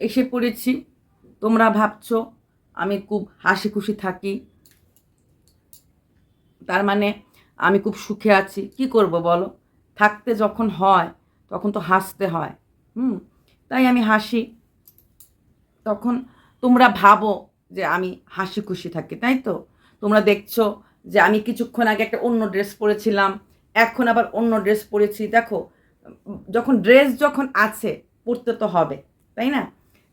এসে পড়েছি। তোমরা ভাবছ আমি খুব হাসি খুশি থাকি। তার মানে আমি খুব সুখে আছি। কি করব বলো? থাকতে যখন হয়, তখন তো হাসতে হয়। হুম, তাই আমি হাসি। তখন তোমরা ভাবো যে আমি হাসি খুশি থাকি, তাই তো? তোমরা দেখছ যে আমি কিছুক্ষণ আগে একটা অন্য ড্রেস পরেছিলাম, এখন আবার অন্য ড্রেস পরেছি। দেখো, যখন ড্রেস যখন আছে, পরতে তো হবে, তাই না?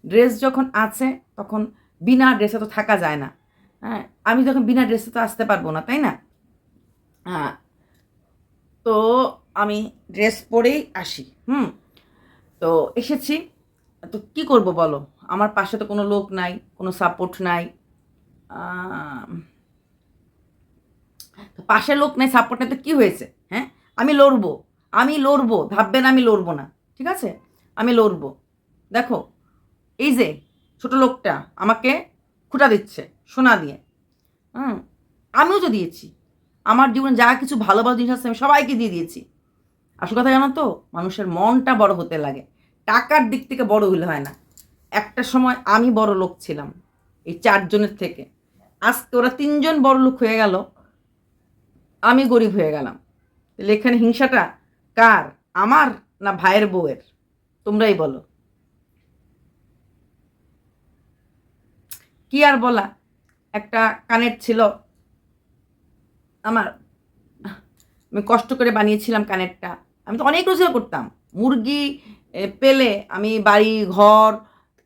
ড্রেস যখন আছে, তখন বিনা ড্রেসে তো থাকা যায় না। হ্যাঁ আমি যখন বিনা ড্রেসে তো আসতে পারব না, তাই না? হ্যাঁ তো আমি ড্রেস পরেই আসি, হুম? তো এসেছি। তো কি করব বলো? আমার পাশে তো কোনো লোক নাই, কোনো সাপোর্ট নাই। পাশে লোক নাই সাপোর্ট নাই, তো কী হয়েছে? হ্যাঁ আমি লড়বো আমি লড়বো, ভাববেন আমি লড়বো না, ঠিক আছে? আমি লড়বো। দেখো এই যে, ছোট লোকটা আমাকে খুঁটা দিচ্ছে, সোনা দিয়ে। হুম, আমিও তো দিয়েছি। আমার জীবনে যা কিছু ভালো ভালো জিনিস আছে আমি সবাইকে দিয়ে দিয়েছি। আসল কথা জানো তো, মানুষের মনটা বড় হতে লাগে। টাকার দিক থেকে বড় হলে হয় না। একটা সময় আমি বড় লোক ছিলাম, এই চারজনের থেকে। আজকে ওরা তিনজন বড় লোক হয়ে গেল, আমি গরিব হয়ে গেলাম। এখানে হিংসাটা কার? আমার না ভাইয়ের বউয়ের? তোমরাই বলো। কি আর বলা? একটা কানের ছিল। আমার, আমি কষ্ট করে বানিয়েছিলাম কানেরটা আমি তো অনেক রোজগার করতাম। মুরগি পেলে আমি বাড়ি, ঘর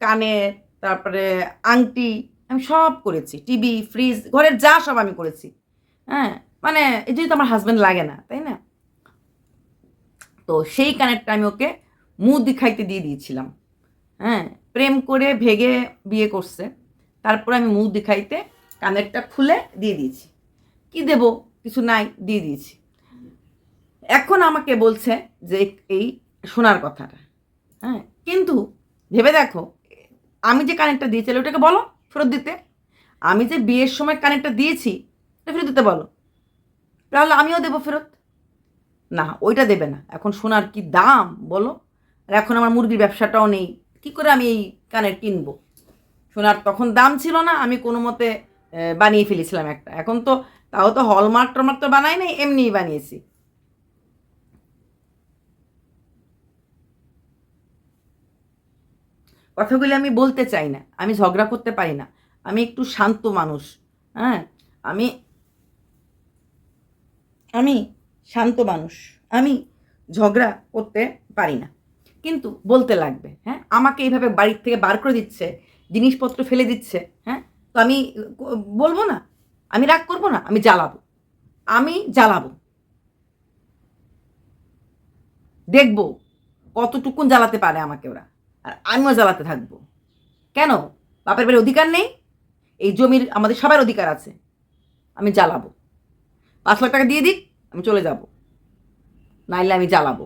কানের তারপরে আংটি, আমি সব করেছি। টিভি, ফ্রিজ, ঘরের যা সব আমি করেছি। হ্যাঁ মানে এই জন্য তো আমার হাজব্যান্ড লাগে না, তাই না? তো সেই কানেরটা আমি ওকে মুখ দিখাইতে দিয়ে দিয়েছিলাম। হ্যাঁ প্রেম করে ভেগে বিয়ে করছে। তারপরে আমি মুখ দেখাইতে কানেরটা খুলে দিয়ে দিয়েছি। কি দেব? কিছু নাই, দিয়ে দিয়েছি। এখন আমাকে বলছে যে এই শোনার কথাটা হ্যাঁ? কিন্তু ভেবে দেখো, আমি যে কানেরটা দিয়েছি ওটাকে বলো ফেরত দিতে। আমি যে বিয়ের সময় কানেরটা দিয়েছি এটা ফেরত দিতে বলো। তাহলে আমিও দেবো ফেরত। না, ওইটা দেবে না। এখন সোনার কি দাম, বলো? আর এখন আমার মুরগির ব্যবসাটাও নেই। কি করে আমি এই কানের কিনবো? সোনার তখন দাম ছিল না, আমি কোনো মতে বানিয়ে ফেলেছিলাম একটা। এখন তো তাও তো হলমার্ক টলমার্ক তো বানাই নাই, এমনিই বানিয়েছি। কথাগুলি আমি বলতে চাই না, আমি ঝগড়া করতে পারি না। আমি একটু শান্ত মানুষ হ্যাঁ? আমি আমি শান্ত মানুষ, আমি ঝগড়া করতে পারি না। কিন্তু বলতে লাগবে হ্যাঁ? আমাকে এইভাবে বাড়ির থেকে বার করে দিচ্ছে জিনিসপত্র ফেলে দিচ্ছে হ্যাঁ? তো আমি বলব না, আমি রাগ করব না, আমি জ্বালাবো আমি জ্বালাবো। দেখব কতটুকুন জ্বালাতে পারে আমাকে ওরা, আর আমিও জ্বালাতে থাকব। কেন? বাপের বাড়ির অধিকার নেই, এই জমির আমাদের সবার অধিকার আছে, আমি জ্বালাবো। পাঁচ লাখ টাকা দিয়ে দিক, আমি চলে যাব, নাইলে আমি জ্বালাবো।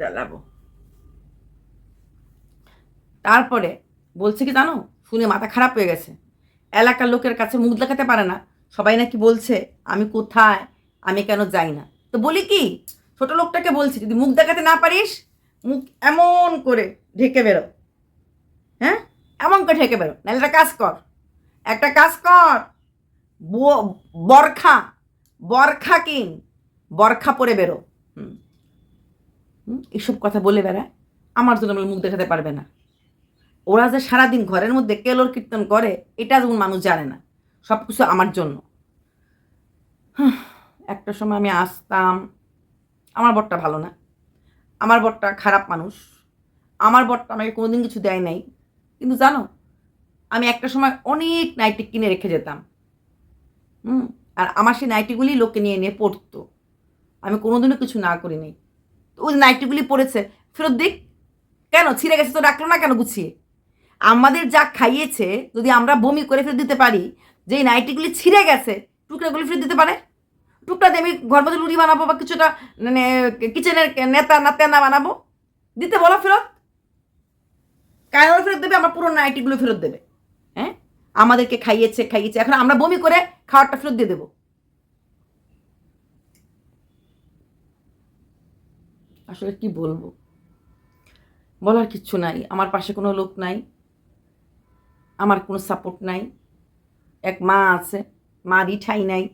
জ্বালাবো। তারপরে বলছে কি জানো? শুনে মাথা খারাপ হয়ে গেছে। এলাকার লোকের কাছে মুখ দেখাতে পারে না। সবাই নাকি বলছে, আমি কোথায়? আমি কেন যাই না? তো বলি কি, ছোট লোকটাকে বলছি, যদি মুখ দেখাতে না পারিস, মুখ এমন করে ঢেকে বেরো। হ্যাঁ? এমন করে ঢেকে বেরো। নাহলে একটা কাজ কর। একটা কাজ কর। বরখা বরখা কিন। বরখা পরে বেরো। হুম? এসব কথা বলে বেড়ায়। আমার জন্য মুখ দেখাতে পারবে না। ওরা যে সারাদিন ঘরের মধ্যে কেলোর কীর্তন করে, এটা যেমন মানুষ জানে না। সব কিছু আমার জন্য। একটা সময় আমি আসতাম, আমার বরটা ভালো না। আমার বরটা খারাপ মানুষ। আমার বরটা আমাকে কোনোদিন কিছু দেয় নাই। কিন্তু জানো, আমি একটা সময় অনেক নাইটি কিনে রেখে যেতাম। হুম, আর আমার সেই নাইটিগুলি লোকে নিয়ে নিয়ে পড়তো আমি কোনোদিনও কিছু না করিনি। তো ওই নাইটিগুলি পড়েছে ফেরত দিক কেন? ছিঁড়ে গেছে তো রাখল না কেন গুছিয়ে? আমাদের যা খাইয়েছে, যদি আমরা বমি করে ফেরত দিতে পারি যে নাইটিগুলি ছিঁড়ে গেছে, টুকরাগুলি ফেরত দিতে পারে? টুকরা দিয়ে আমি ঘর মধ্যে লুড়ি বানাবো বা কিছুটা মানে কিচেনের নেতা, নাতেনা বানাবো? দিতে বলো ফেরত। কেন ফেরত দেবে? আমার পুরো নাইটিগুলো ফেরত দেবে। হ্যাঁ? আমাদেরকে খাইয়েছে খাইয়েছে। এখন আমরা বমি করে খাবারটা ফেরত দিয়ে দেবো। আসলে কি বলব? বলার কিচ্ছু নাই। আমার পাশে কোনো লোক নাই। আমার কোনো সাপোর্ট নাই। এক মা আছে, মারই ঠাই নাই।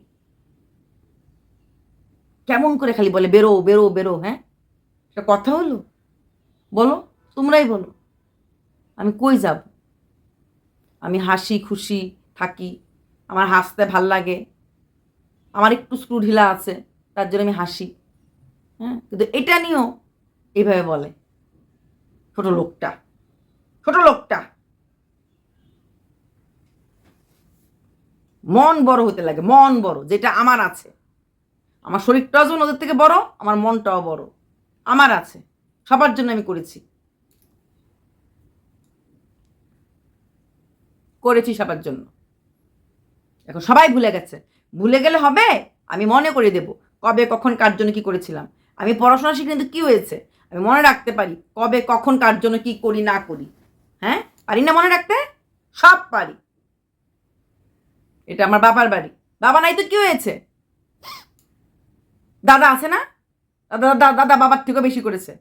কেমন করে খালি বলে, বেরো বেরো বেরো হ্যাঁ? এটা কথা হলো? বলো, তোমরাই বলো। আমি কই যাব? আমি হাসি খুশি থাকি, আমার হাসতে ভালো লাগে। আমার একটু স্ক্রু ঢিলা আছে, তার জন্য আমি হাসি। হ্যাঁ? কিন্তু এটা নিয়েও এইভাবে বলে। ছোটো লোকটা। ছোট লোকটা। মন বড় হতে লাগে, মন বড়, যেটা আমার আছে। আমার শরীরটাও যেমন ওদের থেকে বড়, আমার মনটাও বড়। আমার আছে, সবার জন্য আমি করেছি। করেছি সবার জন্য। এখন সবাই ভুলে গেছে। ভুলে গেলে হবে, আমি মনে করে দেব, কবে, কখন, কার জন্য কি করেছিলাম। আমি পড়াশোনা শিখে কিন্তু কী হয়েছে? আমি মনে রাখতে পারি, কবে, কখন, কার জন্য কি করি, না করি। হ্যাঁ? পারি না মনে রাখতে? সব পারি। এটা আমার বাবার বাড়ি। বাবা নাই তো কি হয়েছে? দাদা আছে না? দাদা দাদা বাবার থেকেও বেশি করেছে।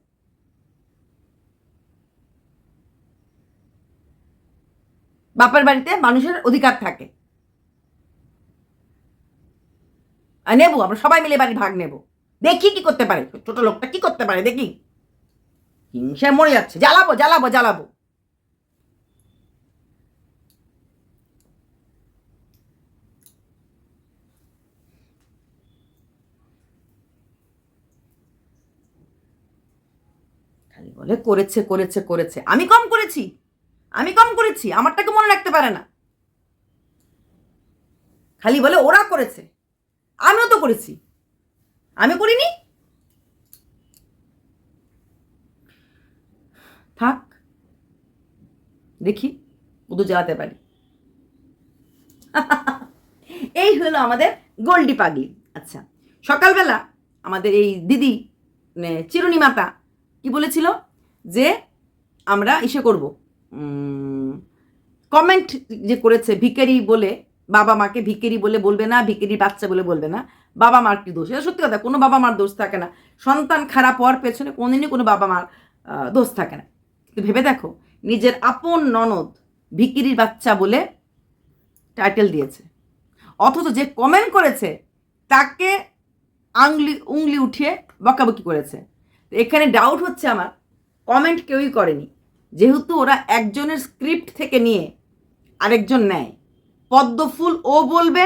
বাপের বাড়িতে মানুষের অধিকার থাকে। নেব, আমরা সবাই মিলে বাড়ি ভাগ নেব। দেখি কি করতে পারে। ছোট লোকটা কি করতে পারে, দেখি। হিংসায় মরে যাচ্ছে। জ্বালাবো জ্বালাবো জ্বালাবো খালি বলে, করেছে করেছে করেছে। আমি কম করেছি। আমি কম করেছি। আমারটাকে মনে রাখতে পারে না। খালি বলে, ওরা করেছে। আমিও তো করেছি। আমি করিনি? থাক। দেখি উদু জ্বালাতে পারি। এই হলো আমাদের গোল্ডি পাগলি। আচ্ছা সকালবেলা আমাদের এই দিদি মানে চিরুনি মাতা কি বলেছিল? যে আমরা ইসে করব। কমেন্ট যে করেছে ভিকারি বলে, বাবা মাকে ভিকেরি বলে বলবে না ভিকেরি বাচ্চা বলে বলবে না, বাবা মার কি দোষ? এটা সত্যি কথা, কোনো বাবা মার দোষ থাকে না। সন্তান খারাপ হওয়ার পেছনে কোনোদিনই কোনো বাবা মার দোষ থাকে না। কিন্তু ভেবে দেখো, নিজের আপন ননদ ভিকিরির বাচ্চা বলে টাইটেল দিয়েছে। অথচ যে কমেন্ট করেছে, তাকে আংলি, উংলি উঠিয়ে বকাবকি করেছে। এখানে ডাউট হচ্ছে আমার কমেন্ট কেউই করেনি। যেহেতু ওরা একজনের স্ক্রিপ্ট থেকে নিয়ে আরেকজন নেয়। পদ্মফুল ও বলবে,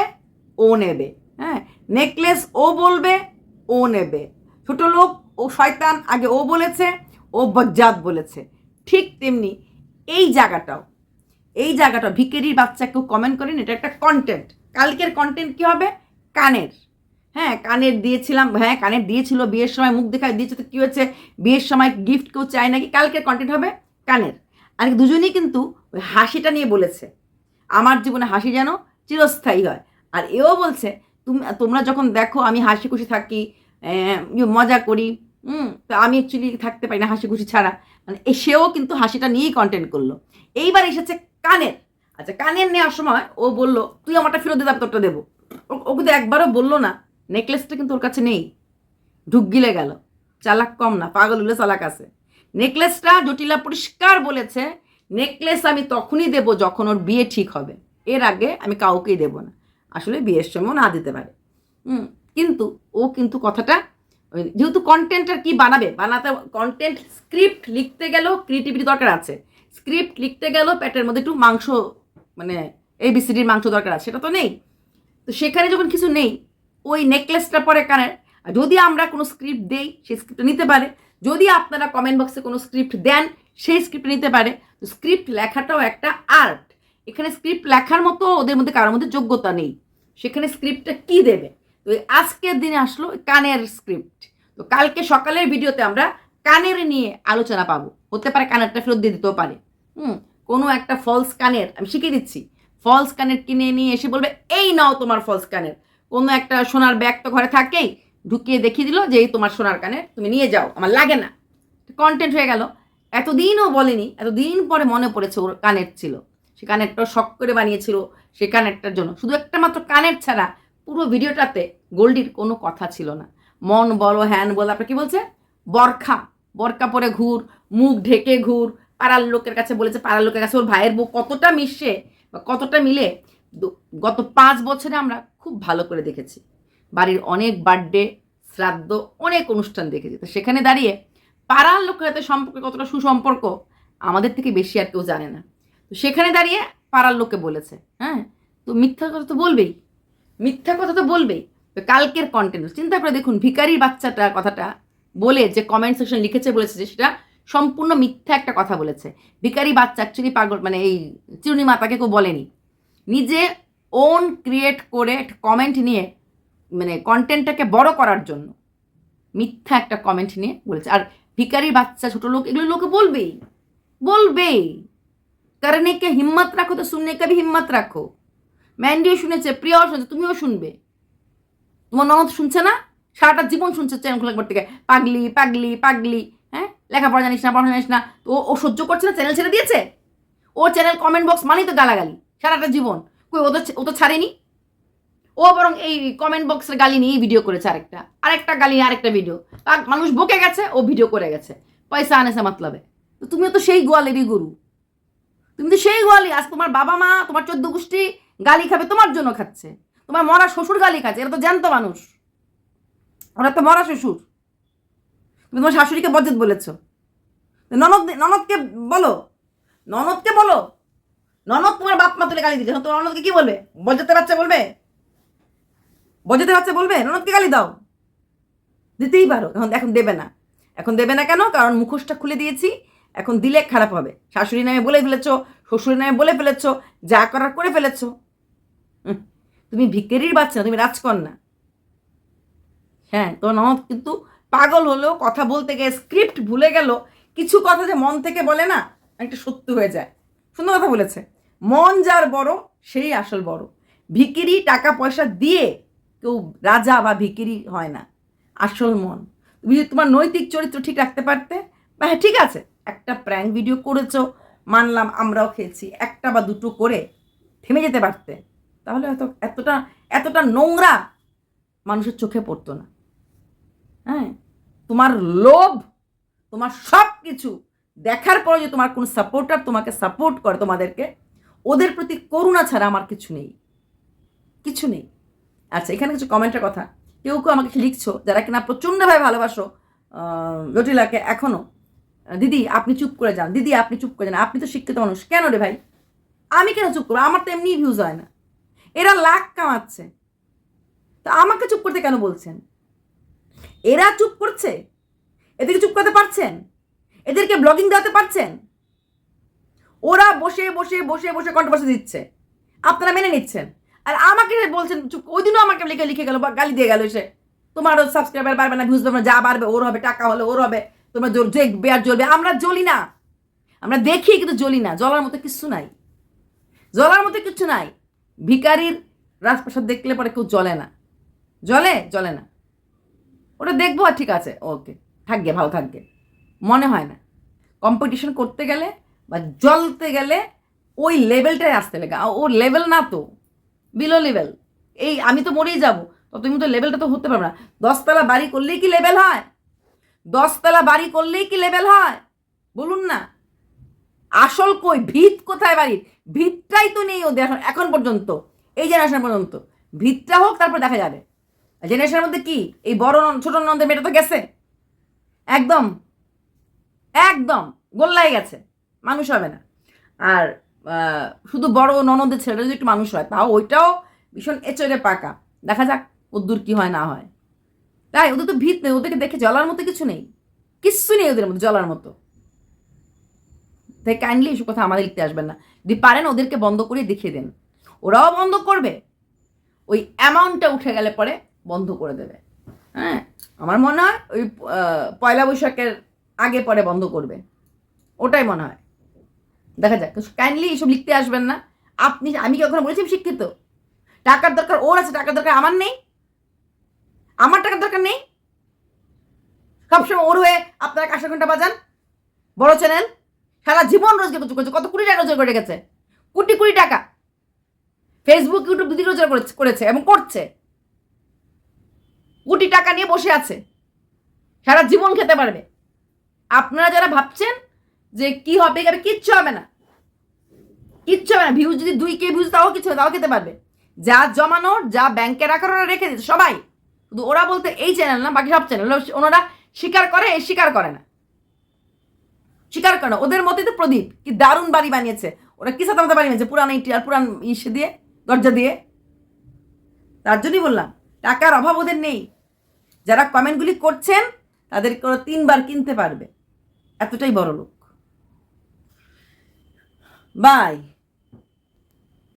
ও নেবে। হ্যাঁ নেকলেস ও বলবে, ও নেবে। ছোট লোক ও শয়তান আগে ও বলেছে, ও বজ্জাত বলেছে। ঠিক তেমনি এই জায়গাটাও, এই জায়গাটা ভিকেরির বাচ্চা কেউ কমেন্ট করেন, এটা একটা কন্টেন্ট কালকের কন্টেন্ট কি হবে? কানের। হ্যাঁ কানের দিয়েছিলাম হ্যাঁ কানের দিয়েছিল, বিয়ের সময় মুখ দেখায় দিয়েছে, তো কী হচ্ছে বিয়ের সময় গিফট কেউ চায় নাকি? কালকের কন্টেন্ট হবে কানের। আর দুজনেই কিন্তু ওই হাসিটা নিয়ে বলেছে। আমার জীবনে হাসি যেন চিরস্থায়ী হয়। আর এও বলছে, তুমি, তোমরা যখন দেখো আমি হাসি খুশি থাকি ইয়ে মজা করি, হুম, তো আমি অ্যাকচুয়ালি থাকতে পারি না হাসি খুশি ছাড়া। মানে সেও কিন্তু হাসিটা নিয়েই কন্টেন্ট করল। এইবার এসেছে কানের। আচ্ছা কানের নেওয়ার সময় ও বলল, তুই আমারটা ফেরত দিতে তোরটা দেবো। ও- ও কিন্তু একবারও বলল না। নেকলেসটা কিন্তু ওর কাছে নেই। ঢুক গিলে গেল। চালাক কম না, পাগল হলে চালাক আছে। নেকলেসটা জটিলা পরিষ্কার বলেছে, নেকলেস আমি তখনই দেব যখন ওর বিয়ে ঠিক হবে। এর আগে আমি কাউকেই দেব না। আসলে বিয়ের সময়ও না দিতে পারে। হুম, কিন্তু ও কিন্তু কথাটা যেহেতু কন্টেন্টটা কি বানাবে, বানাতে কন্টেন্ট স্ক্রিপ্ট লিখতে গেলেও ক্রিয়েটিভিটি দরকার আছে। স্ক্রিপ্ট লিখতে গেলেও পেটের মধ্যে একটু মাংস মানে এবিসিডির মাংস দরকার আছে, সেটা তো নেই। তো সেখানে যখন কিছু নেই ওই নেকলেসটা পরে কানের যদি আমরা কোনো স্ক্রিপ্ট দেই, সেই স্ক্রিপ্টটা নিতে পারে। যদি আপনারা কমেন্ট বক্সে কোনো স্ক্রিপ্ট দেন, সেই স্ক্রিপ্ট নিতে পারে। তো স্ক্রিপ্ট লেখাটাও একটা আর্ট এখানে স্ক্রিপ্ট লেখার মতো ওদের মধ্যে কারোর মধ্যে যোগ্যতা নেই। সেখানে স্ক্রিপ্টটা কি দেবে? তো আজকের দিনে আসলো কানের স্ক্রিপ্ট তো কালকে সকালের ভিডিওতে আমরা কানের নিয়ে আলোচনা পাবো। হতে পারে কানেরটা ফেরত দিয়ে দিতেও পারে। হুম, কোনো একটা ফলস কানের, আমি শিখিয়ে দিচ্ছি। ফলস কানের কিনে নিয়ে এসে বলবে, এই নাও তোমার ফলস কানের। কোনো একটা সোনার ব্যাগ তো ঘরে থাকেই, ঢুকিয়ে দেখিয়ে দিল যে এই তোমার সোনার কানে তুমি নিয়ে যাও, আমার লাগে না। কন্টেন্ট হয়ে গেল। এতদিনও বলেনি, এতদিন পরে মনে পড়েছে ওর কানের ছিল। সে কানেরটা শখ করে বানিয়েছিল, সে কানেরটার জন্য। শুধু একটা মাত্র কানের ছাড়া পুরো ভিডিওটাতে গোল্ডির কোনো কথা ছিল না। মন বলো, হ্যান বলো আপনার কি বলছে? বরখা বরখা পরে ঘুর, মুখ ঢেকে ঘুর। পাড়ার লোকের কাছে বলেছে, পাড়ার লোকের কাছে ওর ভাইয়ের বউ কতটা মিশে বা কতটা মিলে। গত পাঁচ বছরে আমরা খুব ভালো করে দেখেছি। বাড়ির অনেক বার্থডে শ্রাদ্ধ, অনেক অনুষ্ঠান দেখেছি। তো সেখানে দাঁড়িয়ে পাড়ার লোকের সাথে সম্পর্কে কতটা সুসম্পর্ক, আমাদের থেকে বেশি আর কেউ জানে না। তো সেখানে দাঁড়িয়ে পাড়ার লোকে বলেছে হ্যাঁ? তো মিথ্যা কথা তো বলবেই। মিথ্যা কথা তো বলবেই। তো কালকের কন্টেন্ট চিন্তা করে দেখুন ভিকারির বাচ্চাটা কথাটা বলে যে কমেন্ট সেকশন লিখেছে, বলেছে যে সেটা সম্পূর্ণ মিথ্যা একটা কথা বলেছে। ভিকারি বাচ্চা অ্যাকচুয়ালি পাগল মানে এই চিরুনি মাতাকে কেউ বলেনি। নিজে ওন ক্রিয়েট করে কমেন্ট নিয়ে মানে কন্টেন্টটাকে বড় করার জন্য মিথ্যা একটা কমেন্ট নিয়ে বলেছে। আর ভিকারি বাচ্চা, ছোট লোক, এগুলো লোকে বলবেই বলবেই। করনে কে হিম্মত রাখো তো শুননে কে ভি হিম্মত রাখো। ম্যান্ডিও শুনেছে, প্রিয়াও শুনেছে, তুমিও শুনবে। তোমার ননদ শুনছে না? সারাটা জীবন শুনছে চ্যানেল খোলার পর থেকে, পাগলি পাগলি পাগলি হ্যাঁ? লেখাপড়া জানিস না, পড়াশোনা জানিস না, তো ও সহ্য করছে না, চ্যানেল ছেড়ে দিয়েছে? ও চ্যানেল কমেন্ট বক্স মানেই তো গালাগালি, সারাটা জীবন। কই, ও তো ও তো ছাড়েনি? ও বরং এই কমেন্ট বক্সের গালি নিয়েই ভিডিও করেছে আরেকটা। আরেকটা গালি নিয়ে আরেকটা ভিডিও মানুষ বকে গেছে, ও ভিডিও করে গেছে। পয়সা আনেছে মাতলাবে। তো তুমিও তো সেই গোয়ালেরই গরু। তুমি তো সেই গোয়ালি, আজ তোমার বাবা মা, তোমার চোদ্দ গোষ্ঠী গালি খাবে, তোমার জন্য খাচ্ছে। তোমার মরা শ্বশুর গালি খাচ্ছে, এরা তো জ্যান্ত মানুষ। ওরা তো মরা শ্বশুর। তুমি তোমার শাশুড়িকে বজ্জত বলেছ। ননদ, ননদকে বলো। ননদকে বলো। ননদ তোমার বাপ মা তুলে গালি দিচ্ছে তোমার ননদকে কি বলবে? বজ্জতের বাচ্চা বলবে? বজ্জতের বাচ্চা বলবে? ননদকে গালি দাও। দিতেই পারো। এখন এখন দেবে না। এখন দেবে না কেন? কারণ মুখোশটা খুলে দিয়েছি। এখন দিলে খারাপ হবে। শাশুড়ি নামে বলে ফেলেছো, শ্বশুরের নামে বলে ফেলেছো, যা করার করে ফেলেছো। তুমি ভিকেরির বাচ্চা, তুমি রাজকন্যা। হ্যাঁ তোমার ননদ কিন্তু পাগল হলেও কথা বলতে গিয়ে স্ক্রিপ্ট ভুলে গেল। কিছু কথা যে মন থেকে বলে না, একটা সত্য হয়ে যায়। সুন্দর কথা বলেছে। মন যার বড়, সেই আসল বড়। ভিকিরি টাকা পয়সা দিয়ে কেউ রাজা বা ভিকিরি হয় না। আসল মন। তুমি যদি তোমার নৈতিক চরিত্র ঠিক রাখতে পারতে, বা হ্যাঁ ঠিক আছে, একটা প্র্যাঙ্ক ভিডিও করেছ, মানলাম আমরাও খেয়েছি, একটা বা দুটো করে থেমে যেতে পারতে, তাহলে হয়তো এতটা এতটা নোংরা মানুষের চোখে পড়তো না। হ্যাঁ তোমার লোভ, তোমার সব কিছু দেখার পরে যে তোমার কোনো সাপোর্টার তোমাকে সাপোর্ট করে তোমাদেরকে ওদের প্রতি করুণা ছাড়া আমার কিছু নেই। কিছু নেই। আচ্ছা এখানে কিছু কমেন্টের কথা। কেউ কেউ আমাকে লিখছো, যারা কিনা প্রচণ্ডভাবে ভালোবাসো জটিলাকে এখনও দিদি, আপনি চুপ করে যান। দিদি, আপনি চুপ করে যান। আপনি তো শিক্ষিত মানুষ। কেন রে ভাই? আমি কেন চুপ করব? আমার তো এমনি ভিউজ হয় না। এরা লাখ কামাচ্ছে। তা আমাকে চুপ করতে কেন বলছেন? এরা চুপ করছে? এদেরকে চুপ করতে পারছেন? এদেরকে ব্লগিং দেওয়াতে পারছেন? ওরা বসে বসে বসে বসে কন্ট্রোভার্সি দিচ্ছে। আপনারা মেনে নিচ্ছেন। আর আমাকে বলছেন, চুপ ওই দিনও আমাকে লিখে লিখে গেল, বা গালি দিয়ে গেল এসে তোমারও সাবস্ক্রাইবার বাড়বে না ভিউজ বাড়বে যা বাড়বে, ওর হবে, টাকা হলে ওর হবে। তোমরা জোর দেখবে আর জ্বলবে, আমরা জ্বলি না। আমরা দেখি, কিন্তু জ্বলি না। জ্বলার মতো কিচ্ছু নাই। জ্বলার মতো কিচ্ছু নাই। ভিকারির রাজপ্রাসাদ দেখলে পরে কেউ জ্বলে না। জ্বলে? জ্বলে না। ওটা দেখব, আর ঠিক আছে ওকে থাকবে ভালো থাকবে মনে হয় না। কম্পিটিশন করতে গেলে বা জ্বলতে গেলে ওই লেভেলটাই আসতে লেগে। ও লেভেল না তো বিলো লেভেল এই আমি তো মরেই যাব, তো তুমি তো লেভেলটা তো হতে পারবে না। দশতলা বাড়ি করলেই কি লেভেল হয়? দশতলা বাড়ি করলেই কি লেভেল হয়? বলুন না। আসল কই? ভিত কোথায় বাড়ির? ভিতটাই তো নেই ওদের এখন এখন পর্যন্ত। এই জেনারেশন পর্যন্ত। ভিতটা হোক, তারপর দেখা যাবে। জেনারেশনের মধ্যে কি? এই বড় ছোট নন্দের মেয়েটা তো গেছে। একদম। একদম। গোল্লাই গেছে। মানুষ হবে না। আর শুধু বড় ননদের ছেলেটা যদি একটু মানুষ হয়, তাও ওইটাও ভীষণ এচড়ে পাকা। দেখা যাক ওদ্দূর কি হয়, না হয়। তাই, ওদের তো ভিত নেই, ওদেরকে দেখে জ্বলার মতো কিছু নেই। কিচ্ছু নেই ওদের মধ্যে জ্বলার মতো। তাই কাইন্ডলি এসব কথা আমাদের লিখতে আসবেন না। যদি পারেন ওদেরকে বন্ধ করে দেখিয়ে দেন। ওরাও বন্ধ করবে। ওই অ্যামাউন্টটা উঠে গেলে পরে বন্ধ করে দেবে। হ্যাঁ আমার মনে হয় ওই পয়লা বৈশাখের আগে পরে বন্ধ করবে। ওটাই মনে হয়। দেখা যাক। কাইন্ডলি এইসব লিখতে আসবেন না। আপনি, আমি কি কখনো বলেছি শিক্ষিত? টাকার দরকার ওর আছে, টাকার দরকার আমার নেই। আমার টাকার দরকার নেই। সবসময় ওর হয়ে আপনারা কাঁসা ঘণ্টা বাজান? বড় চ্যানেল সারা জীবন রোজগার করছে করছে। কত কোটি টাকা রোজগার করে গেছে কোটি কোটি টাকা। ফেসবুক ইউটিউব দুদিন রোজগার করেছে- করেছে এবং করছে। কোটি টাকা নিয়ে বসে আছে। সারা জীবন খেতে পারবে। আপনারা যারা ভাবছেন যে কি হবে কি কিচ্ছু হবে না। কিচ্ছু হবে না। ভিউজ যদি দুই কে ভিউজ তাও কিছু তাও খেতে পারবে। যা জমানোর যা ব্যাংকে রাখার ওরা রেখে দিচ্ছে সবাই। শুধু ওরা বলতে এই চ্যানেল না, বাকি সব চ্যানেল ওনারা স্বীকার করে স্বীকার করে না। স্বীকার করে না। ওদের মতোই তো প্রদীপ, কি দারুণ বাড়ি বানিয়েছে। ওরা কি সাথে বানিয়েছে? পুরান ইটি আর পুরান ইসে দিয়ে, দরজা দিয়ে। তার জন্যই বললাম, টাকার অভাব ওদের নেই। যারা কমেন্টগুলি করছেন, তাদেরকে ওরা তিনবার কিনতে পারবে। এতটাই বড় লোক Bye!